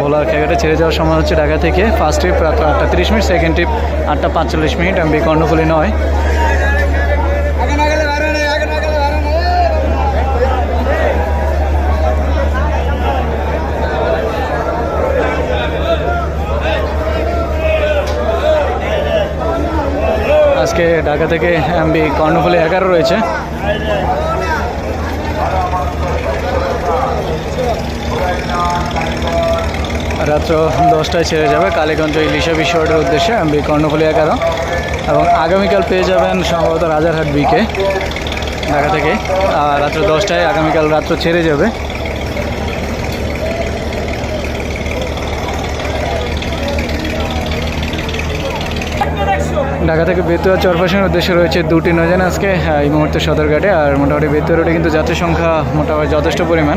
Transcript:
ভোলার খেয়াঘাটে ছেড়ে যাওয়ার সময় হচ্ছে ঢাকা থেকে ফার্স্ট ট্রিপ রাত আটটা তিরিশ মিনিট সেকেন্ড ট্রিপ আটটা পাঁচচল্লিশ মিনিট, আমি কর্ণফুলি নয়। আজকে ঢাকা থেকে এমবি কর্ণফুলি এগারো রয়েছে। রাত্র দশটায় ছেড়ে যাবে কালীগঞ্জ ইলিশা বিশ্বরোডের উদ্দেশ্যে এমবি কর্ণফুলি এগারো এবং আগামীকাল পেয়ে যাবেন সম্ভবত রাজারহাট বিকে ঢাকা থেকে। আর রাত্র দশটায়, আগামীকাল রাত্র ছেড়ে যাবে। ঢাকা থেকে বেতুয়া চরপাশের উদ্দেশ্যে রয়েছে দুটি নৌযান আজকে এই মুহূর্তে সদরঘাটে। আর মোটামুটি বেতুয়া রোডে কিন্তু যাত্রী সংখ্যা মোটামুটি যথেষ্ট পরিমাণ।